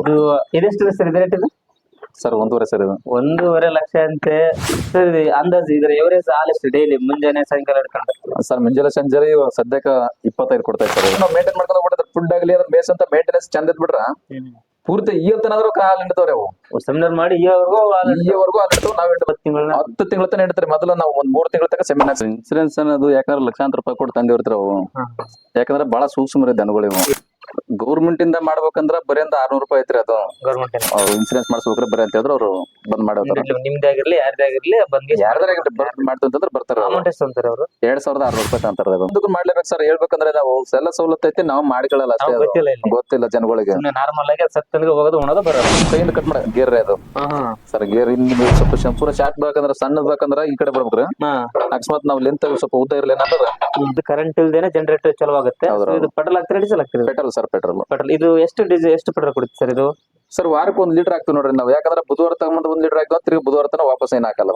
ಇದು ಇದೆಷ್ಟು ಸರ್ ಇದು ರೇಟ್ ಇದು? ಸರ್ ಒಂದೂವರೆ ಸರ್ ಇದು. ಒಂದೂವರೆ ಲಕ್ಷ ಅಂತೆ. ಸರ್ ಇದು ಅಂದಾಜು ಇದ್ರ ಎವರೇಜ್ ಹಾಲ್ ಎಷ್ಟು ಡೈಲಿ ಮುಂಜಾನೆ ಸಾಯಂಕಾಲ ಹಿಡ್ಕೊಂಡು? ಸರ್ ಮುಂಜಾನೆ ಸಂಜೆ ಸದ್ಯಕ್ಕ ಇಪ್ಪತ್ತೈದು ಕೊಡ್ತಾ ಇದ್ದಾರೆ ನಾವು ಮೇಂಟೈನ್ ಮಾಡ್ಕೊಂಡು ಹೋಗ್ಬಿಟ್ರೆ ಫುಡ್ ಆಗಲಿ ಅದ್ರ ಬೇಸ್ ಅಂತ ಮೇಂಟೆನೆನ್ಸ್ ಚಂದ ಇದ್ಬಿಟ್ರ ಪೂರ್ತಿ ಈಗಲ್ತನಾದ್ರೂ ಹಾಲು ಹಿಂಡ್ತಾವ್ರಿ ಅವು. ಸೆಮಿನಾರ್ ಮಾಡಿ ಈವರೆಗೂ ಈವರೆಗೂ ಹಾಲು ನಾವು ನಾವ್ ಹಿಂಡ್ ಹತ್ತು ತಿಂಗಳ ಹತ್ತು ತಿಂಗಳ ತನಕ ಹಿಡ್ತಾರೆ. ಮೊದಲು ನಾವು ಒಂದ್ ಮೂರ್ ತಿಂಗಳ ತನಕ ಸೆಮಿನಾರ್ ಇನ್ಸೂರೆನ್ಸ್ ಅನ್ನೋದು ಯಾಕಂದ್ರೆ ಲಕ್ಷಾಂತರ ರೂಪಾಯಿ ಕೊಟ್ಟು ತಂದಿರ್ತಾರೆ ಅವು. ಯಾಕಂದ್ರೆ ಬಹಳ ಸೂಕ್ಷ್ಮ ಇದೆ ದನಗಳು ಇವು. ಗೌರ್ಮೆಂಟ್ ಇಂದ ಮಾಡ್ಬೇಕಂದ್ರ ಬರೀ ಅಂತ ಆರ್ನೂರು ರೂಪಾಯಿ ಐತ್ರಿ ಅದು. ಗೌರ್ಮೆಂಟ್ ಅವ್ರು ಇನ್ಸೂರೆನ್ಸ್ ಮಾಡಿಸ್ಬೇಕ್ರೆ ಬರೀ ಅಂತ ಹೇಳಿದ್ರೆ ಅವ್ರು ಬಂದ್ ಮಾಡೋತಾರ ನಿಮ್ದೇ ಆಗಿರ್ಲಿ ಯಾರ್ದೇ ಆಗಿರ್ಲಿ ಬಂದ್ ಯಾರ್ದಾರ ಮಾಡ್ತಂತಂದ್ರೆ ಬರ್ತಾರ. ಅಮೌಂಟ್ ಎಷ್ಟು ಅಂತಾರೆ ಅವರು? ಎರಡ್ ಸಾವಿರದ ಆರ್ನೂರು ರೂಪಾಯಿ ತಂತಾರೆ ಅದಕ್ಕೆ ಮಾಡ್ಲೇಬೇಕು ಸರ್ ಹೇಳ್ಬೇಕಂದ್ರೆ ನಾವು ಎಲ್ಲ ಸವಲತ್ತು ಐತಿ ನಾವು ಮಾಡ್ಕೊಳ್ಳಲ್ಲ ಅಷ್ಟೇ ಅದು. ಗೊತ್ತಿಲ್ಲ ಇಲ್ಲಿ. ಗೊತ್ತಿಲ್ಲ ಜನಗಳಿಗೆ. ನಾರ್ಮಲ್ ಆಗಿ ಸತ್ತನಿಗೆ ಹೋಗೋದು ಉಣೋದು ಬರೋದು. ಕೈಯಿಂದ ಕಟ್ ಮಾಡ ಗೇರ್ ಅದು. ಸರ್ ಗೇರ್ ಇನ್ನು ಸ್ವಲ್ಪ ಶ- ಪೂರ ಶಾರ್ಟ್ ಬೇಕಂದ್ರ ಸಣ್ಣದ್ ಬೇಕಂದ್ರ ಈ ಕಡೆ ಬರ್ಬೇಕ್ರಿ. ಅಕಸ್ಮಾತ್ ನಾವು ಲೆಂತ್ ಸ್ವಲ್ಪ ಉದ್ದ ಇರ್ಲಿ ಇದು ಕರೆಂಟ್ ಇಲ್ದೇನೆ ಜನರೇಟರ್ ಚಲೋ ಆಗುತ್ತೆ ಹೌದು, ಇದು ಪೆಟ್ರೋಲ್ ಹಾಕ್ತಾರೆ ಡೀಸೆಲ್ ಹಾಕ್ತಾರೆ? Petrol sir petrol? ಪೆಟ್ರೋಲ್. ಇದು ಎಷ್ಟು ಡೀಸೆಲ್ ಎಷ್ಟು ಪೆಟ್ರೋಲ್ ಕೊಡುತ್ತೆ ಸರ್ ಇದು? ಸರ್ ವಾರಕ್ಕೆ ಒಂದು ಲೀಟರ್ ಹಾಕ್ತಿವಿ ನೋಡ್ರಿ ನಾವು. ಯಾಕಂದ್ರೆ ಬುಧವಾರ ತಗೊಂಡ್ ಒಂದು ಲೀಟರ್ ಹಾಕ್ತಿವಿ ತಿರ್ಗಿ ಬುಧವಾರ ತನ ವಾಪಸ್ ಏನ್ ಹಾಕಲ್ಲ.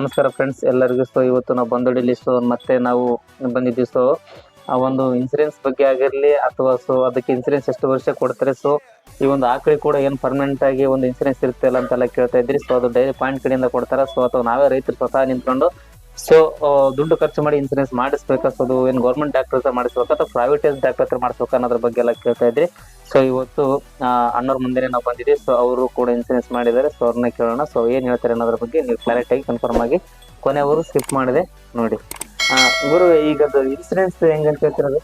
ನಮಸ್ಕಾರ ಫ್ರೆಂಡ್ಸ್ ಎಲ್ಲರಿಗೂ ಸೊ, ಇವತ್ತು ನಾವು ಬಂದೊಡಿಲಿ ಸೊ, ಮತ್ತೆ ನಾವು ಬಂದಿದ್ದೀವಿ ಸೊ, ಆ ಒಂದು ಇನ್ಸೂರೆನ್ಸ್ ಬಗ್ಗೆ ಆಗಿರಲಿ ಅಥವಾ ಸೊ, ಅದಕ್ಕೆ ಇನ್ಸೂರೆನ್ಸ್ ಎಷ್ಟು ವರ್ಷ ಕೊಡ್ತಾರೆ ಸೊ, ಈ ಒಂದು ಆಕಳಿ ಕೂಡ ಏನು ಪರ್ಮನೆಂಟ್ ಆಗಿ ಒಂದು ಇನ್ಸೂರೆನ್ಸ್ ಇರುತ್ತೆ ಅಂತೆಲ್ಲ ಕೇಳ್ತಾ ಇದ್ರಿ ಸೊ ಅದು ಡೈರಿ ಪಾಯಿಂಟ್ ಕಡೆಯಿಂದ ಕೊಡ್ತಾರೆ? ಸೊ ಅಥವಾ ನಾವೇ ರೈತರು ಸ್ವತಃ ನಿಂತ್ಕೊಂಡು ಸೊ ದುಡ್ಡು ಖರ್ಚು ಮಾಡಿ ಇನ್ಸೂರೆನ್ಸ್ ಮಾಡಿಸ್ಬೇಕಾ ಸೊ ಅದು ಏನು ಗೌರ್ಮೆಂಟ್ ಡಾಕ್ಟರ್ ಹತ್ರ ಮಾಡಿಸ್ಬೇಕು ಅಥವಾ ಪ್ರೈವೇಟ್ ಡಾಕ್ಟರ್ ಹತ್ರ ಮಾಡಿಸ್ಬೇಕು ಅನ್ನೋದ್ರ ಬಗ್ಗೆ ಎಲ್ಲ ಕೇಳ್ತಾ ಇದ್ರಿ. ಸೊ ಇವತ್ತು ಅಣ್ಣವ್ರ ಮುಂದೆ ನಾವು ಬಂದಿದ್ದೀವಿ ಸೊ ಅವರು ಕೂಡ ಇನ್ಸೂರೆನ್ಸ್ ಮಾಡಿದ್ದಾರೆ. ಸೊ ಅವ್ರನ್ನ ಕೇಳೋಣ. ಸೊ ಏನ್ ಹೇಳ್ತಾರೆ ಅನ್ನೋದ್ರ ಬಗ್ಗೆ ನೀವು ಕ್ಲಾರಿಟಿ ಆಗಿ ಕನ್ಫರ್ಮ್ ಆಗಿ ಕೊನೆಯವರು ಸ್ಕಿಪ್ ಮಾಡಿದೆ ನೋಡಿ. ಗುರು ಈಗ ಅದು ಇನ್ಸೂರೆನ್ಸ್ ಅಂತ ಹೇಳ್ತಿರೋದು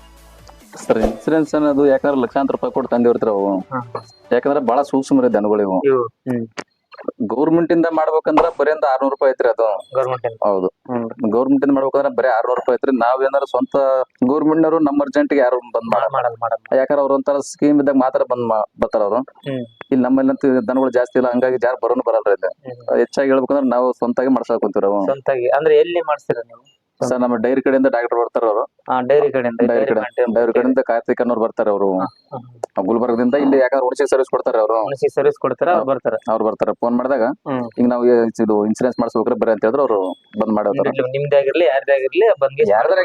ಸರ್ ಇನ್ಸೂರೆನ್ಸ್ ಅನ್ನೋದು ಯಾಕಂದ್ರೆ ಲಕ್ಷಾಂತರ ರೂಪಾಯಿ ಕೊಟ್ಟು ತಂದಿರ್ತಾರ ಅವು. ಯಾಕಂದ್ರೆ ಬಹಳ ಸೂಕ್ಷ್ಮ ದನಗಳು ಇವು. ಗೌರ್ಮೆಂಟ್ ಇಂದ ಮಾಡ್ಬೇಕಂದ್ರ ಬರೀ ಒಂದ್ ಆರ್ನೂರು ರೂಪಾಯಿ ಐತ್ರಿ ಅದು. ಗೌರ್ಮೆಂಟ್ ಹೌದು. ಗೌರ್ಮೆಂಟ್ ಇಂದ ಮಾಡ್ಬೇಕಂದ್ರ ಬರೀ ಆರ್ನೂರು ರೂಪಾಯಿ ಐತ್ರಿ. ನಾವ್ ಏನಾರ ಸ್ವಂತ ಗೌರ್ಮೆಂಟ್ ನವರು ನಮ್ಮ ಅರ್ಜೆಂಟ್ಗೆ ಯಾರು ಬಂದ್ ಮಾಡಲ್ಲ. ಮಾಡಲ್ಲ ಯಾಕಂದ್ರೆ ಅವ್ರ ಒಂಥರ ಸ್ಕೀಮ್ ಇದ್ದಾಗ ಮಾತ್ರ ಬಂದ್ ಬರ್ತಾರ ಅವ್ರು. ಇಲ್ಲಿ ನಮ್ಮಲ್ಲಿ ದನಗಳು ಜಾಸ್ತಿ ಇಲ್ಲ ಹಂಗಾಗಿ ಯಾರು ಬರೋನು ಬರಲ್ರಿ ಇಲ್ಲಿ. ಹೆಚ್ಚಾಗಿ ಹೇಳ್ಬೇಕಂದ್ರೆ ನಾವು ಸ್ವಂತಾಗಿ ಮಾಡ್ಸಕ್ ಕುಂತೀವಿ ಸ್ವಂತಾಗಿ. ಅಂದ್ರೆ ಎಲ್ಲಿ ಮಾಡ್ತೀರಾ ನೀವು? ಸರ್ ನಮ್ಮ ಡೈರಿ ಕಡೆಯಿಂದ ಡಾಕ್ಟರ್ ಬರ್ತಾರ ಅವರು. ಡೈರಿ ಕಡೆಯಿಂದ ಡೈರಿ ಕಡೆ ಡೈರಿ ಕಡೆಯಿಂದ ಕಾರ್ತಿಕ್ ಅನ್ನೋರು ಬರ್ತಾರೆ ಅವರು. ಗುಲ್ಬರ್ಗದಿಂದ ಇಲ್ಲಿ ಯಾಕಂದ್ರೆ ಹುಣಸಿ ಸರ್ವಿಸ್ ಕೊಡ್ತಾರೆ ಅವರು. ಸರ್ವಿಸ್ ಕೊಡ್ತಾರ ಅವ್ರು ಬರ್ತಾರ. ಅವ್ರು ಬರ್ತಾರೆ. ಫೋನ್ ಮಾಡಿದಾಗ ಈಗ ನಾವು ಇದು ಇನ್ಸೂರೆನ್ಸ್ ಮಾಡಿಸ್ಬೇಕ್ರೆ ಬರ್ರಿ ಅಂತ ಹೇಳಿದ್ರೆ ಅವರು ಬಂದ್ ಮಾಡೋದು. ನಿಮ್ದೇ ಆಗಿರ್ಲಿ ಯಾರ್ದೇ ಆಗಿರ್ಲಿ ಬಂದ್ಗೆ ಯಾರ್ದಾರ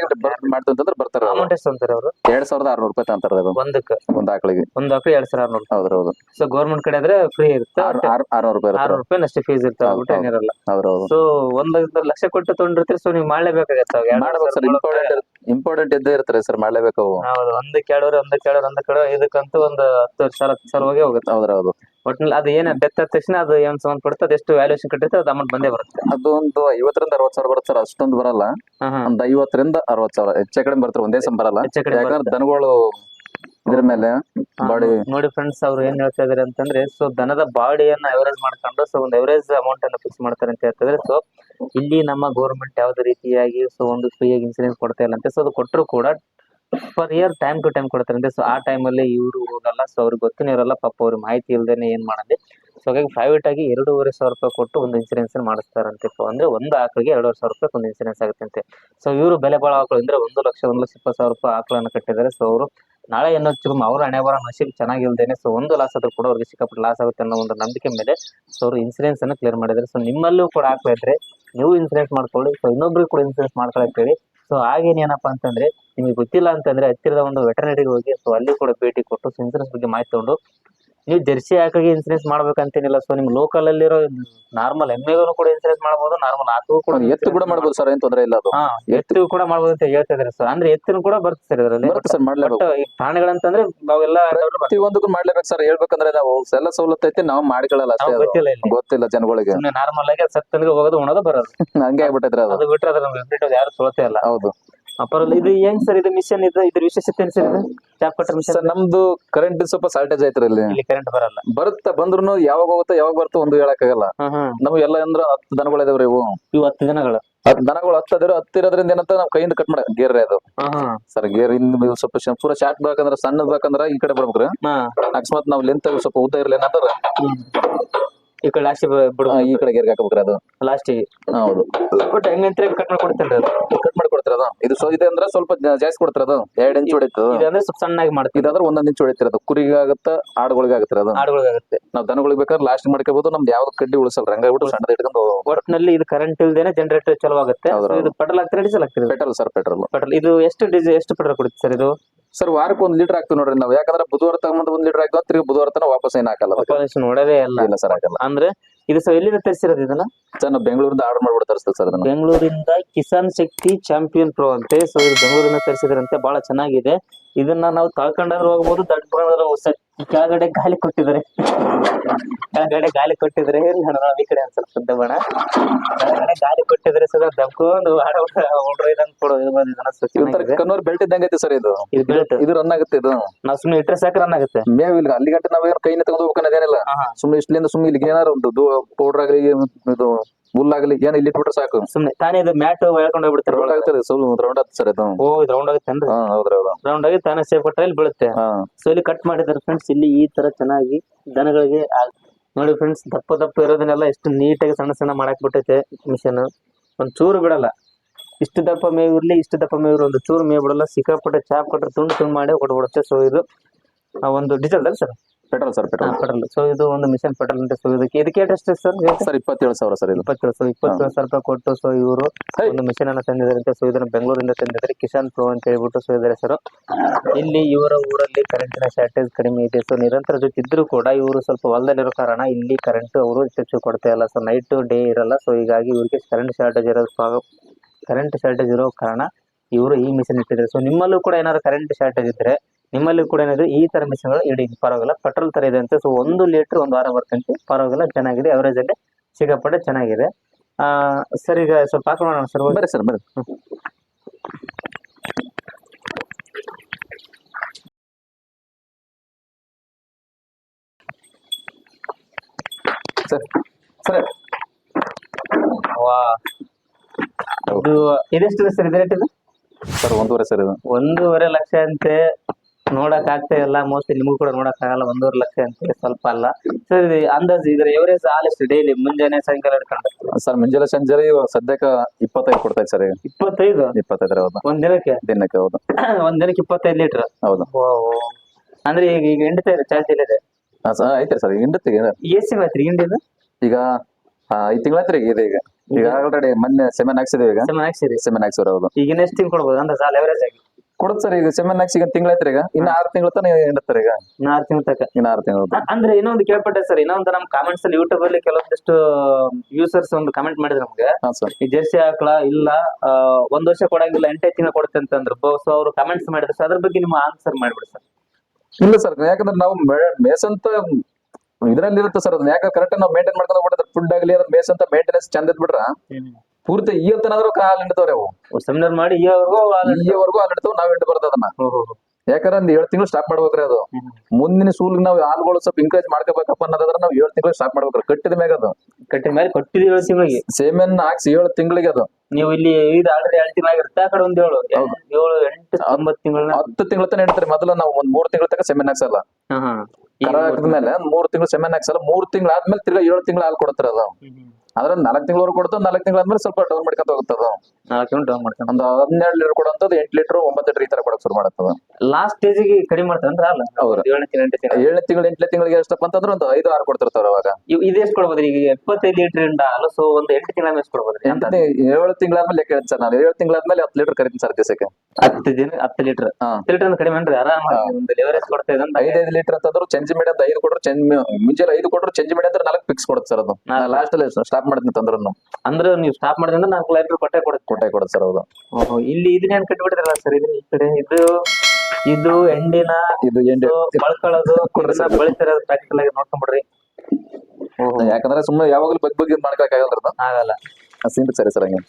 ಮಾಡ್ತಂತಂದ್ರೆ ಬರ್ತಾರೆ. ಅಮೌಂಟ್ ಎಷ್ಟು ಅಂತಾರೆ ಅವರು? ಎರಡ್ ಸಾವಿರದ ಆರ್ನೂರು ರೂಪಾಯಿ ತಂತಾರ ಅದು. ಒಂದಕ್ಕೆ? ಒಂದ್ ಆಕಳಿಗೆ. ಒಂದು ಹಾಕಿ ಎರಡ್ ಸಾವಿರ ಆರ್ನೂರು. ಹೌದ್ರ ಹೌದು. ಸೊ ಗೌರ್ಮೆಂಟ್ ಕಡೆ ಆದ್ರೆ ಫ್ರೀ ಇರುತ್ತೆ. ಆರ್- ಆರ್- ಆರ್ನೂರು ರೂಪಾಯಿ ಆರ್ನೂರು ರೂಪಾಯಿ ಅಷ್ಟೇ ಫೀಸ್ ಇರ್ತಾವೆ ಹೌದು, ಊಟ ಏನಿರಲ್ಲ. ಹೌದು ಸೊ ಒಂದ್ ಲಕ್ಷ ಕೊಟ್ಟು ತಗೊಂಡಿರ್ತೀರಿ ಸೊ ನೀವು ಮಾಡ್ಲೇಬೇಕಾಗತ್ತೆ. ಮಾಡ್ಬೇಕು ಸರ್ ಇಂಪಾರ್ಟೆಂಟ್ ಇಂಪಾರ್ಟೆಂಟ್ ಇದ್ದೇ ಇರ್ತಾರೆ ಸರ್ ಮಾಡ್ಲೇಬೇಕು ಅವು. ಹೌದು ಒಂದು ಕೇಳೋರು ಒಂದು ಕೇಳೋರು ಒಂದು ಕೇಳೋ ಇದಕ್ಕಂತೂ ಒಂದು ಹತ್ತು ಸಾವಿರ ಹತ್ತು ಸಾವಿರ ಹೋಗೇ ಹೋಗುತ್ತೆ. ಹೌದ್ರ ಹೌದು ಒಟ್ನಲ್ಲಿ ಅದು ಏನ ಡೆತ್ ಆದ ತಕ್ಷಣ ಅದು ಏನ್ ಸಂಬಂಧಪಡುತ್ತೆ ಅದೆಷ್ಟು ವ್ಯಾಲ್ಯೂಷನ್ ಕಟ್ಟಿರುತ್ತೆ ಅದು ಅಮೌಂಟ್ ಬಂದೇ ಬರುತ್ತೆ. ಅದು ಒಂದು ಐವತ್ತರಿಂದ ಅರವತ್ ಸಾವಿರ ಬರುತ್ತೆ ಸರ್ ಅಷ್ಟೊಂದು ಬರಲ್ಲ. ಹಾ ಹಾ. ಒಂದ್ ಐವತ್ತರಿಂದ ಅರವತ್ ಸಾವಿರ ಹೆಚ್ಚ ಕಡೆ ಬರ್ತಾರೆ ಒಂದೇ ಸಮ ಬರಲ್ಲ ಹೆಚ್ಚು ಕಡಿಮೆ ಯಾಕಂದ್ರೆ ದನಗಳು ಇದ್ರ ಮೇಲೆ ಬಾಡಿ ನೋಡಿ ಫ್ರೆಂಡ್ಸ್ ಅವ್ರು ಏನ್ ಹೇಳ್ತಾ ಇದಾರೆ ಅಂತಂದ್ರೆ ಸೊ ದನದ ಬಾಡಿಯನ್ನ ಎವರೇಜ್ ಮಾಡ್ಕೊಂಡು ಸೊ ಒಂದು ಎವರೇಜ್ ಅಮೌಂಟ್ ಅನ್ನು ಫಿಕ್ಸ್ ಮಾಡ್ತಾರೆ ಅಂತ ಹೇಳ್ತಾರೆ ಸೊ ಇಲ್ಲಿ ನಮ್ಮ ಗೌರ್ಮೆಂಟ್ ಯಾವ್ದೇ ರೀತಿಯಾಗಿ ಸೊ ಒಂದು ಫ್ರೀಯಾಗಿ ಇನ್ಸೂರೆನ್ಸ್ ಕೊಡ್ತಾ ಇಲ್ಲ ಅಂತ ಸೊ ಅದು ಕೊಟ್ಟರು ಕೂಡ per year time to time ಕೊಡ್ತಾರಂತೆ ಸೊ ಆ ಟೈಮಲ್ಲಿ ಇವರು ಹೋಗಲ್ಲ ಸೊ ಅವ್ರಿಗೆ ಗೊತ್ತಿನ ಇರಲ್ಲ ಪಾಪ ಅವ್ರಿಗೆ ಮಾಹಿತಿ ಇಲ್ದೇನೆ ಏನ್ ಮಾಡಲಿ. ಸೊ ಹಾಗಾಗಿ ಪ್ರೈವೇಟ್ ಆಗಿ ಎರಡೂವರೆ ಸಾವಿರ ರೂಪಾಯಿ ಕೊಟ್ಟು ಒಂದು ಇನ್ಸೂರೆನ್ಸ್ ಮಾಡಿಸ್ತಾರಂತೆ ಅಂದ್ರೆ ಒಂದು ಆಕಳಿಗೆ ಎರಡೂವರೆ ಸಾವಿರ ರೂಪಾಯಿ ಒಂದು ಇನ್ಸೂರೆನ್ಸ್ ಆಗುತ್ತಂತೆ ಸೊ ಇವರು ಬೆಲೆ ಬಾಳ ಆಕಳು ಅಂದ್ರೆ ಒಂದು ಲಕ್ಷ ಒಂದು ಲಕ್ಷ ಇಪ್ಪತ್ತು ಸಾವಿರ ರೂಪಾಯಿ ಆಕಳನ್ನು ಕಟ್ಟಿದ್ದಾರೆ. ಸೊ ಅವರು ನಾಳೆ ಏನೋ ಚಿಮ್ ಅವ್ರ ಹಣೆ ಬರೋ ನಶೀಬ್ ಚೆನ್ನಾಗಿಲ್ದೇನೆ ಸೊ ಒಂದು ಲಾಸ್ ಆದರೂ ಕೂಡ ಅವ್ರಿಗೆ ಸಿಕ್ಕಾಪಟ್ಟೆ ಲಾಸ್ ಆಗುತ್ತೆ ಅನ್ನೋ ಒಂದು ನಂಬಿಕೆ ಮೇಲೆ ಸೊ ಅವರು ಇನ್ಸೂರೆನ್ಸ್ ಅನ್ನು ಕ್ಲಿಯರ್ ಮಾಡಿದ್ದಾರೆ. ಸೊ ನಿಮ್ಮಲ್ಲೂ ಕೂಡ ಹಾಕ್ತಾ ಇದ್ರೆ ನೀವು ಇನ್ಸೂರೆನ್ಸ್ ಮಾಡ್ಕೊಳ್ಳಿ. ಸೊ ಇನ್ನೊಬ್ರಿಗೆ ಕೂಡ ಇನ್ಸೂರೆನ್ಸ್ ಮಾಡ್ಕೊಳಕ್ ಹೇಳಿ. ಸೊ ಹಾಗೇನೇನಪ್ಪ ಅಂತಂದ್ರೆ ನಿಮಗೆ ಗೊತ್ತಿಲ್ಲ ಅಂತಂದ್ರೆ ಹತ್ತಿರದ ಒಂದು ವೆಟರ್ನರಿಗೆ ಹೋಗಿ ಸೊ ಅಲ್ಲಿ ಕೂಡ ಭೇಟಿ ಕೊಟ್ಟು ಸೊ ಇನ್ಸೂರೆನ್ಸ್ ಬಗ್ಗೆ ಮಾಹಿತಿ ತಗೊಂಡು ನೀವು ಜರ್ಸಿ ಹಾಕಾಗಿ ಇನ್ಸೂರೆನ್ಸ್ ಮಾಡ್ಬೇಕಂತೇನಿಲ್ಲ ಸೊ ನಿಮ್ ಲೋಕಲ್ ಅಲ್ಲಿರೋ ನಾರ್ಮಲ್ ಎಮ್ಮೆಗೂ ಕೂಡ ಇನ್ಸೂರೆನ್ಸ್ ಮಾಡಬಹುದು ನಾರ್ಮಲ್ ಆಕಳು ಕೂಡ ಎತ್ತು ಕೂಡ ಮಾಡಬಹುದು ಸರ್ ಏನ್ ತೊಂದ್ರೆ ಇಲ್ಲ ಅದು. ಹಾ ಎತ್ತು ಕೂಡ ಮಾಡಬಹುದು ಅಂತ ಹೇಳ್ತಾ ಇದಾರೆ ಸರ್ ಅಂದ್ರೆ ಎತ್ತಿನ ಕೂಡ ಬರ್ತದೆ ಸರ್ ಇದರಲ್ಲಿ. ಸರ್ ಮಾಡ್ಲೇಬೇಕು. ಈ ಪ್ರಾಣಿಗಳಂತಂದ್ರೆ ಅವೆಲ್ಲ ಪ್ರತಿಯೊಂದಕ್ಕೂ ಮಾಡ್ಲೇಬೇಕು ಸರ್ ಹೇಳ್ಬೇಕಂದ್ರೆ ನಾವು ಎಲ್ಲ ಸವಲತ್ತು ಐತೆ ನಾವು ಮಾಡ್ಕೊಳ್ಳಲ್ಲ ಅಷ್ಟೇ ಅದು. ಗೊತ್ತಿಲ್ಲ ಇಲ್ಲಿ. ಗೊತ್ತಿಲ್ಲ ಜನಗಳಿಗೆ. ನಾರ್ಮಲ್ ಆಗಿ ಸತ್ತನಿಗೆ ಹೋಗೋದು ಉಣೋದು ಬರೋದು. ಹಂಗೆ ಆಗ್ಬಿಟ್ಟಿದ್ರೆ ಅದು ಬಿಟ್ಟರೆ ಬಿಟ್ರೆ ಅದ್ರ ಯಾರು ಸೋತೆ ಇಲ್ಲ. ಹೌದು. ಅಪರಲ್ಲಿ ಇದು ಹೆಂಗ್ ಸರ್ ಇದು ಮಿಷನ್ ಇದು ಇದ್ರ ವಿಶೇಷತೆ ಏನ್ ಸರ್ ಇದು? ಚಾಪ್ ಕಟ್ಟರ್ ಮಿಷನ್ ಸರ್ ನಮ್ದು ಕರೆಂಟ್ ಸ್ವಲ್ಪ ಶಾರ್ಟೇಜ್ ಐತ್ರಿ ಇಲ್ಲಿ. ಇಲ್ಲಿ ಕರೆಂಟ್ ಬರಲ್ಲ. ಬರುತ್ತ ಬಂದ್ರು ಯಾವಾಗ ಹೋಗುತ್ತೋ ಯಾವಾಗ ಬರ್ತೋ ಒಂದು ಹೇಳಕ್ಕಾಗಲ್ಲ. ನಮ್ಗೆ ಎಲ್ಲ ಅಂದ್ರ ಹತ್ತು ದನಗಳು ಇದಾವ್ರಿ ಇವು. ಇವು ಹತ್ತು ದನಗಳು. ಹತ್ತು ದನಗಳು ಹತ್ತದಿರೋ ಹತ್ತಿರೋದ್ರಿಂದ ಏನಂತ ನಾವು ಕೈಯಿಂದ ಕಟ್ ಮಾಡ ಗೇರ್ ಅದು. ಸರ್ ಗೇರ್ ಇಂದ ಸ್ವಲ್ಪ ಪೂರಾ ಶಾರ್ಟ್ ಬೇಕಂದ್ರ ಸಣ್ಣದ್ ಬೇಕಂದ್ರ ಈ ಕಡೆ ಬರ್ಬೇಕ್ರಿ. ಅಕಸ್ಮಾತ್ ನಾವ್ ಲೆಂತ್ ಸ್ವಲ್ಪ ಉದ್ದ ಇರ್ಲಿ ಏನಾದ್ರ ಈ ಕಡೆ ಲಾಸ್ಟ್ ಬಿಡು ಈ ಕಡೆ ಗೇರ್ಗೆ ಹಾಕ್ಬೇಕ್ರಿ ಅದು. ಲಾಸ್ಟಿಗೆ ಹಾ, ಹೌದು. ಬಟ್ ಹೆಂಗಂತ ಕಟ್ ಮಾಡಿ ಕೊಡ್ತೇನೆ ಅದು? ಕಟ್ ಮಾಡಿ ಕೊಡ್ತೀರ ಅದು. ಇದು ಸೊ ಇದೆ ಅಂದ್ರೆ ಸ್ವಲ್ಪ ಜಾ- ಜಾಸ್ತಿ ಕೊಡ್ತೀರ ಅದು. ಎರಡ್ ಇಂಚ್ ಹೊಡಿತು. ಇದಂದ್ರೆ ಸ್ವಲ್ಪ ಸಣ್ಣಾಗಿ ಮಾಡ್ತೀವಿ. ಇದಾದ್ರೆ ಒಂದೊಂದ್ ಇಂಚ್ ಹೊಡಿತೀರ ಅದು ಕುರಿಗೆ ಆಗುತ್ತ ಆಡುಗಳಿಗೆ ಆಗುತ್ತೆ ಅದು? ಆಡುಗಳಿಗಾಗುತ್ತೆ. ನಾವ್ ದನಗಳಿಗೆ ಬೇಕಾದ್ರೆ ಲಾಸ್ಟ್ ಮಾಡ್ಕೋಬಹುದು ನಮ್ದು ಯಾವ್ದು ಕಡ್ಡಿ ಉಳಿಸಲ್ಲ. ಹಂಗಾಗ್ಬಿಟ್ಟು ಸಣ್ಣದ ಇಟ್ಕೊಂಡು ಒಟ್ಟಿನಲ್ಲಿ ಇದು ಕರೆಂಟ್ ಇಲ್ದೇನೆ ಜನರೇಟರ್ ಚಲೋ ಆಗುತ್ತೆ ಹೌದು, So ಇದು ಪೆಟ್ರೋಲ್ ಹಾಕ್ತಾರೆ ಡೀಸೆಲ್ ಆಗ್ತದೆ ಪೆಟ್ರೋಲ್ ಸರ್ ಪೆಟ್ರೋಲ್ ಪೆಟ್ರೋಲ್ ಇದು ಎಷ್ಟು ಡೀಸೆಲ್ ಎಷ್ಟು ಪೆಟ್ರೋಲ್ ಕೊಡುತ್ತೆ ಸರ್ ಇದು? ಸರ್ ವಾರಕ್ಕೆ ಒಂದ್ ಲೀಟರ್ ಹಾಕ್ತಿವಿ ನೋಡ್ರಿ ನಾವು. ಯಾಕಂದ್ರೆ ಬುಧವಾರ ತಗೊಂಡ್ ಒಂದ್ ಲೀಟರ್ ಆಗ್ತಾ ತಿರ್ಗಿ ಬುಧವಾರ ತನ ವಾಪಸ್ ಏನ್ ಹಾಕಲ್ಲ ಅದಕ್ಕೆ. ನೋಡೋದೇ ಇಲ್ಲ. ಇಲ್ಲ ಸರ್ ಹಾಕಲ್ಲ. ಅಂದ್ರೆ ಇದು ಸರ್ ಎಲ್ಲಿಂದ ತರಿಸಿರೋದು ಇದನ್ನ? ಸರ್ ನಾವು ಬೆಂಗಳೂರಿಂದ ಆರ್ಡರ್ ಮಾಡ್ಬಿಟ್ಟು ತರಿಸ್ತೇವೆ ಸರ್ ಅದನ್ನ ಬೆಂಗಳೂರಿಂದ ಕಿಸಾನ್ ಶಕ್ತಿ ಚಾಂಪಿಯನ್ ಪ್ರೋ ಅಂತೆ. ಸೊ ಇದು ಬೆಂಗಳೂರಿಂದ ತರಿಸಿದ್ರಂತೆ. ಬಹಳ ಚೆನ್ನಾಗಿದೆ. ಇದನ್ನ ನಾವು ತಳ್ಕೊಂಡಾದ್ರೂ ಹೋಗ್ಬೋದು ಹೋಗ್ಬೋದು. ಕೆಳಗಡೆ ಗಾಲಿ ಕೊಟ್ಟಿದ್ರೆ ಕೆಳಗಡೆ ಗಾಲಿ ಕೊಟ್ಟಿದ್ರೆ ನಾನು ಈ ಕಡೆ ಒಂದ್ ಸ್ವಲ್ಪ ದಬ್ಬಣ. ಬಣ ಕೆಳಗಡೆ ಗಾಲಿ ಕೊಟ್ಟಿದ್ರೆ ಸದಾ ದಬ್ಕೊಂಡು ಕನ್ನೂರ್ ಬೆಲ್ಟ್ ಇದ್ದಂಗೆ ಐತೆ ಸರ್ ಇದು. ಇದು ಬೆಲ್ಟ್. ಇದು ರನ್ ಆಗುತ್ತೆ ಇದು. ನಾವು ಸುಮ್ಮನೆ ಇಟ್ರೆ ಸಾಕು ರನ್ ಆಗುತ್ತೆ. ಮೇವ್ ಇಲ್ಲ ಅಲ್ಲಿ ಗಂಟೆ ನಾವೇನು ಕೈನ ತಗೊಂಡು ಹೋಗ್ಬೇಕನ್ನೋದೇನಿಲ್ಲ. ಸುಮ್ಮನೆ ಇಷ್ಟಲಿಂದ ಸುಮ್ಮನೆ ಇಲ್ಲಿ ಏನಾರು ಒಂದು ಪೌಡರ್ ಆಗಲಿ ಇದು ಹುಲ್ಲಾಗಲಿ ಏನ್ ಇಲ್ಲಿ ಬಿಟ್ರೆ ಸಾಕು. ಸುಮ್ನೆ ತಾನೇ ಇದು ಮ್ಯಾಟ್ ಹೇಳ್ಕೊಂಡು ಹೋಗ್ಬಿಡ್ತಾರೆ ರೌಂಡ್ ಆಗ್ತದೆ ಸ್ವಲ್ಪ ರೌಂಡ್ ಆಗ್ತದೆ ಸರ್ ಇದು. ಓ ಇದು ರೌಂಡ್ ಆಗುತ್ತೆ ಹಾ ಹೌದ್ರಿ ಹೌದು. ರೌಂಡ್ ಆಗಿ ತಾನೇ ಸೇಫ್ ಕೊಟ್ಟರೆ ಇಲ್ಲಿ ಬೀಳುತ್ತೆ. ಹಾ. ಸೊ ಇಲ್ಲಿ ಕಟ್ ಮಾಡಿದ್ದಾರೆ ಫ್ರೆಂಡ್ಸ್ ಇಲ್ಲಿ ಈ ತರ ಚೆನ್ನಾಗಿ ದನಗಳಿಗೆ ನೋಡಿ ಫ್ರೆಂಡ್ಸ್ ದಪ್ಪ ದಪ್ಪ ಇರೋದನ್ನೆಲ್ಲ ಎಷ್ಟು ನೀಟಾಗಿ ಸಣ್ಣ ಸಣ್ಣ ಮಾಡಕ್ ಬಿಟ್ಟೈತೆ ಮಿಷನ್ ಒಂದ್ ಚೂರು ಬಿಡಲ್ಲ. ಇಷ್ಟು ದಪ್ಪ ಮೇವು ಇರ್ಲಿ ಇಷ್ಟು ದಪ್ಪ ಮೇವು ಇರೋ ಒಂದು ಚೂರು ಮೇವು ಬಿಡಲ್ಲ. ಸಿಕ್ಕಾಪಟ್ಟೆ ಚಾಪ್ ಕೊಟ್ಟರೆ ತುಂಡು ತುಂಡು ಮಾಡಿ ಕೊಟ್ಬಿಡುತ್ತೆ. ಸೊ ಇದು ಆ, ಒಂದು ಡೀಸೆಲ್ ಅಲ್ಲ sir? Petrol sir petrol. Petrol. So ಇದು ಒಂದು ಮಿಷನ್ ಪೆಟ್ರೋಲ್ ಅಂತ ಸೊ ಇದಕ್ಕೆ ಇದಕ್ಕೆ ಎಷ್ಟು ಸರ್ ಸರ್ ಇಪ್ಪತ್ತೇಳು ಸಾವಿರ ಸರ್ ಇದು. ಇಪ್ಪತ್ತೇಳು ಸೊ ಇಪ್ಪತ್ತೇಳು ಸಾವಿರ ರೂಪಾಯಿ ಕೊಟ್ಟು ಸೊ ಇವರು ಒಂದು ಮಿಷನ್ ಅನ್ನ ತಂದಿದ್ದಾರೆ. ಸೊ ಇದನ್ನ ಬೆಂಗಳೂರಿಂದ ತಂದಿದ್ದಾರೆ. ಕಿಸಾನ್ ಪ್ರೋ ಅಂತ ಹೇಳ್ಬಿಟ್ಟು ಸೊ ಇದರ ಸರ್. ಇಲ್ಲಿ ಇವರ ಊರಲ್ಲಿ ಕರೆಂಟಿನ ಶಾರ್ಟೇಜ್ ಕಡಿಮೆ ಇದೆ. ಸೊ ನಿರಂತರ ಜೊತೆ ಇದ್ರೂ ಕೂಡ ಇವರು ಸ್ವಲ್ಪ ಹೊಲದಲ್ಲಿರೋ ಕಾರಣ ಇಲ್ಲಿ ಕರೆಂಟ್ ಅವರು ಹೆಚ್ಚು ಕೊಡ್ತಾ ಇಲ್ಲ. ಸೊ ನೈಟ್ ಡೇ ಇರಲ್ಲ. ಸೊ ಹೀಗಾಗಿ ಇವರಿಗೆ ಕರೆಂಟ್ ಶಾರ್ಟೇಜ್ ಇರೋ ಕರೆಂಟ್ ಶಾರ್ಟೇಜ್ ಇರೋ ಕಾರಣ ಇವರು ಈ ಮಿಷನ್ ಇಟ್ಟಿದ್ದಾರೆ. ಸೊ ನಿಮ್ಮಲ್ಲೂ ಕೂಡ ಏನಾದ್ರು ಕರೆಂಟ್ ಶಾರ್ಟೇಜ್ ಇದ್ರೆ ನಿಮ್ಮಲ್ಲಿ ಕೂಡ ಏನಿದೆ ಈ ತರ ಮಿಷನ್ಗಳು ಇಡೀ ಪರವಾಗಿಲ್ಲ. ಪೆಟ್ರೋಲ್ ತರ ಇದೆ ಅಂತೆ. ಸೊ ಒಂದು ಲೀಟರ್ ಒಂದು ವಾರ ಬರ್ತಂತೆ ಪರವಾಗಿಲ್ಲ ಚೆನ್ನಾಗಿದೆ. ಅವರೇಜ್ ಅಲ್ಲಿ ಸಿಕ್ಕಾಪಟ್ಟೆ ಚೆನ್ನಾಗಿದೆ. ಆ ಸರ್ ಈಗ ಸ್ವಲ್ಪ ಹಾಕೋಣ ಸರ್ ಬರ್ರಿ ಸರ್ ಬರ್ರಿ. Sir sir. ವಾ ಇದು ಸರ್ ಇದು ರೇಟ್ ಇದು? ಸರ್ ಒಂದೂವರೆ ಸರ್ ಇದು. ಒಂದೂವರೆ ಲಕ್ಷ ಅಂತೆ. ನೋಡಕ್ ಆಗ್ತಾ ಇಲ್ಲ. ಮೋಸ್ಟ್ಲಿ ನಿಮಗೂ ಕೂಡ ನೋಡಕ್ ಆಗಲ್ಲ. ಒಂದೂವರೆ ಲಕ್ಷ ಅಂತೇಳಿ ಸ್ವಲ್ಪ ಅಲ್ಲ. ಸರ್ ಇದು ಅಂದಾಜು ಇದ್ರ ಎವರೇಜ್ ಆಲ್ ಎಷ್ಟು ಡೈಲಿ ಮುಂಜಾನೆ ಸಾಯಂಕಾಲ ಹಿಡ್ಕೊಂಡು ಸರ್ ಮುಂಜಾನೆ ಸಂಜೆ ಸದ್ಯಕ್ಕೆ ಇಪ್ಪತ್ತೈದು ಕೊಡ್ತಾ ಸರ್ ಈಗ. ಇಪ್ಪತ್ತೈದು? ಇಪ್ಪತ್ತೈದು ಹೌದು. ಒಂದ್ ದಿನಕ್ಕೆ? ದಿನಕ್ಕೆ ಹೌದು. ಒಂದ್ ದಿನಕ್ಕೆ ಇಪ್ಪತ್ತೈದು ಲೀಟರ್ ಹೌದು. ಅಂದ್ರೆ ಈಗ ಈಗ ಎಂಟು ಚಾರ್ಜ್ ಇದೆ? ಐತೆ ಸರ್ ಐತ್ರಿ ಸರ್ ಹಿಂಡತ್ತಿ ಎಷ್ಟು ತಿಂಗಳು ಆಯ್ತು ಹಿಂಡಿದು ಈಗ ಐದು ಇದೆ? ಈಗ ಇದು ಈಗ. ಈಗ ಆಲ್ರೆಡಿ ಮೊನ್ನೆ ಸೆಮೆನ್ ಹಾಕ್ಸಿದೀವಿ ಈಗ. ಸೆಮೆನ್ ಹಾಕ್ಸಿರಿ? ಸೆಮೆನ್ ಹಾಕ್ಸಿವ್ರಿ ಹೌದು. ಈಗ ನೆಕ್ಸ್ಟ್ ತಿಂಗಳು ಕೊಡ್ಬೋದು ಅಂದ್ರೆ ಸಾಲ ಎವರೇಜ್ ಆಗಿ. ಕೊಡುತ್ತೆ ಸರ್ ಈಗ ಸೆಮೆನ್ ಹಾಕಿ ಈಗ ತಿಂಗಳ ಈಗ. ಇನ್ನ ಆರು ತಿಂಗಳ ತನಕ ಈಗ? ಇನ್ನ ಆರು ತಿಂಗಳ ತನಕ. ಇನ್ನು ಆರು ತಿಂಗಳ ಅ- ಅಂದ್ರೆ ಇನ್ನೊಂದು ಕೇಳ್ಪಟ್ಟೆ ಸರ್ ಇನ್ನೊಂದು ನಮ್ ಕಾಮೆಂಟ್ಸ್ ಅಲ್ಲಿ ಯೂಟ್ಯೂಬ್ ಅಲ್ಲಿ ಕೆಲವೊಂದಿಷ್ಟು ಯೂಸರ್ಸ್ ಒಂದು ಕಮೆಂಟ್ ಮಾಡಿದ್ರು ನಮ್ಗೆ. ಹಾ ಸರ್. ಈ ಜರ್ಸಿ ಹಾಕ್ಲ ಇಲ್ಲ ಆ, ಒಂದ್ ವರ್ಷ ಕೊಡಂಗಿಲ್ಲ ಎಂಟೈದು ತಿಂಗಳು ಕೊಡುತ್ತೆ ಅಂತಂದ್ರು. ಸೊ ಅವ್ರು ಕಮೆಂಟ್ಸ್ ಮಾಡಿದ್ರು. ಸರ್ ಅದ್ರ ಬಗ್ಗೆ ನಿಮ್ಮ ಆನ್ಸರ್ ಮಾಡ್ಬಿಡಿ ಸರ್. ಇಲ್ಲ ಸರ್ ಯಾಕಂದ್ರೆ ನಾವು ಮೇಸಂತ ಇದ್ರಲ್ಲಿ ಇರುತ್ತೆ ಸರ್ ಅದನ್ನ ಯಾಕಂದ್ರೆ ಕರೆಕ್ಟ್ ನಾವು ಮೇಂಟೈನ್ ಮಾಡ್ಕೊಂಡು ಫುಡ್ ಆಗಲಿ ಅದ್ರ ಮೇಸಂತ ಮೇಂಟೆನೆನ್ಸ್ ಚಂದ ಪೂರ್ತಿ ಈ ತನಾದ್ರೂ ಕಾಲ್ ಹಿಂಡ್ತಾವ್ರಿ ಅವು. ಸೆಮಿನಾರ್ ಮಾಡಿ ಈವರೆಗೂ ಈವರೆಗೂ ಹಾಲ್ ಹಿಡ್ತಾವ್ ನಾವ್ ಹಿಂಡ್ ಬರ್ತದ ಅದನ್ನ. ಯಾಕಂದ್ರೆ ಒಂದ್ ಏಳ್ ತಿಂಗಳು ಸ್ಟಾಪ್ ಮಾಡ್ಬೇಕ್ರಿ ಅದು. ಮುಂದಿನ ಸೂಲ್ ನಾವು ಹಾಲ್ಗಳು ಸ್ವಲ್ಪ ಇಂಕರೇಜ್ ಮಾಡ್ಕೋಬೇಕಪ್ಪ ಅನ್ನೋದಾದ್ರೆ ನಾವು ಏಳ್ ತಿಂಗಳು ಸ್ಟಾಪ್ ಮಾಡ್ಬೇಕ್ರಿ ಕಟ್ಟಿದ ಮ್ಯಾಗ ಅದು. ಕಟ್ಟಿದ ಮೇಲೆ ಕಟ್ಟಿದ ಏಳು ತಿಂಗಳಿಗೆ. ಸೇಮೆನ್ ಹಾಕ್ಸಿ ಏಳು ತಿಂಗಳಿಗೆ ಅದು. ನೀವು ಇಲ್ಲಿ ಇದು ಆಲ್ರೆಡಿ ಎರಡು ತಿಂಗಳಾಗಿರುತ್ತೆ ಆ ಕಡೆ ಒಂದ್ ಏಳು. ಏಳು ಎಂಟು ಒಂಬತ್ತು ತಿಂಗಳ ಹತ್ತು ತಿಂಗಳ ತನಕ ಹಿಡಿತಾರೆ ಮೊದಲ ನಾವು ಒಂದ್ ಮೂರ್ ತಿಂಗಳ ತನಕ ಸೆಮೆನ್ ಹಾಕ್ಸಲ್ಲ. ಕರ ಹಾಕಿದ್ಮೇಲೆ ಮೂರ್ ತಿಂಗಳು ಸೆಮೆನ್ ಹಾಕ್ಸಲ್ಲ ಮೂರ್ ತಿಂಗಳ ಆದ್ಮೇಲೆ ತಿರ್ಗಾ ಏಳು ತಿಂಗಳು ಹಾಲು ಕೊಡ್ತಾರೆ ಅದು. ಅದ್ರ ನಾಲ್ಕು ತಿಂಗಳವರೆಗೂ ಕೊಡ್ತದೆ ನಾಲ್ಕು ತಿಂಗಳ ಆದ್ಮೇಲೆ ಸ್ವಲ್ಪ ಡೌನ್ ಮಾಡ್ಕೊಂತ ಹೋಗ್ತದ. ನಾಲ್ಕು ಡೌನ್ ಮಾಡ್ಕೊಂಡು ಒಂದು ಹನ್ನೆರಡು ಲೀಟರ್ ಕೊಡೋಂಥದ್ದು ಎಂಟು ಲೀಟರ್ ಒಂಬತ್ತು ಲೀಟರ್ ಈ ತರ ಕೊಡಕ್ ಶುರು ಮಾಡುತ್ತದ. ಲಾಸ್ಟ್ ಸ್ಟೇಜಿಗೆ ಕಡಿಮೆ ಮಾಡ್ತಾರಂದ್ರೆ ಅಲ್ಲ? ಹೌದು. ಏಳನೇ ತಿಂಗಳು ಎಂಟನೇ ತಿಂಗಳು. ಏಳನೇ ತಿಂಗಳು ಎಂಟನೇ ತಿಂಗಳಿಗೆ ಎಷ್ಟಪ್ಪ ಅಂತಂದ್ರೆ ಒಂದು ಐದು ಆರು ಕೊಡ್ತಿರ್ತಾರ ಅವಾಗ. ಇದು ಎಷ್ಟು ಕೊಡ್ಬೋದ್ರಿ ಈಗ? ಎಪ್ಪತ್ತೈದು ಲೀಟರ್ ಇಂದ ಅಲ್ಲ ಸೊ ಒಂದು ಎಂಟು ತಿಂಗಳ ಎಷ್ಟು ಕೊಡ್ಬೋದ್ರಿ? ಅಂತ ಎಂಟನೇ ಏಳು ತಿಂಗಳಾದ್ಮೇಲೆ ಲೆಕ್ಕ ಹೇಳ್ತೀನಿ ಸರ್ ನಾನು ಏಳು ತಿಂಗಳಾದ್ಮೇಲೆ ಹತ್ತು ಲೀಟರ್ ಕರಿತೀನಿ ಸರ್ ದಿವಸಕ್ಕೆ. ಹತ್ತು ದಿನ ಹತ್ತು ಲೀಟರ್ ಹಾ. ಹತ್ತು ಲೀಟರ್ ಕಡಿಮೆ ಅಂದ್ರೆ ಆರಾಮಾಗಿ ಒಂದು ಲೆವರೇಜ್ ಕೊಡ್ತಾ ಇದೆ ಅಂತ ಐದೈದು ಲೀಟರ್ ಅಂತಂದ್ರು ಚಂಜಿ ಮೇಡ ಐದು ಕೊಟ್ರು ಚಂಜ್ ಮುಂಚೆ ಐದು ಕೊಟ್ರು ಚಂಜಿ ಮೇಡ ಅಂದ್ರೆ ನಾಲ್ಕು ಫಿಕ್ಸ್ ಕೊಡುತ್ತೆ ಸರ್ ಅದು. ಲಾಸ್ಟ್ ಅಲ್ಲಿ ಸ್ಟಾಪ್ ಮಾಡ್ತೀನಿ ತಂದ್ರೂ ಅಂದ್ರೆ ನೀವು ಸ್ಟಾಪ್ ಮಾಡಿದ್ರೆ ಅಂದ್ರೆ ನಾಲ್ಕು ಲೀಟರ್ ಕೊಟ್ಟೆ ಕೊಡುತ್ತೆ. ಕೊಟ್ಟೆ ಕೊಡುತ್ತೆ ಸರ್ ಹೌದು. ಓಹೋ ಇಲ್ಲಿ ಇದನ್ನೇನ್ ಕಟ್ಬಿಟ್ಟಿರಲ್ಲ ಸರ್ ಇದನ್ನ ಈ ಕಡೆ? ಇದು ಇದು ಎಂಡಿನ ಇದು ಎಂಡಿ. ಬಳ್ಕೊಳ್ಳೋದು ಕೊಡ್ರಿ sir. ಬೆಳಿತಿರೋದು ಪ್ರಾಕ್ಟಿಕಲ್ ಆಗಿ ನೋಡ್ಕೊಂಬಿಡ್ರಿ. ಯಾಕಂದ್ರೆ ಸುಮ್ಮನೆ ಯಾವಾಗಲೂ ಬಗ್ ಬಗ್ಗೆ ಮಾಡ್ಕೊಳಕ್ ಆಗಲ್ಲ. ಆಗಲ್ಲ ಸಿಂಟ್ ಸರಿ ಸರ್ ಹಂಗೆ.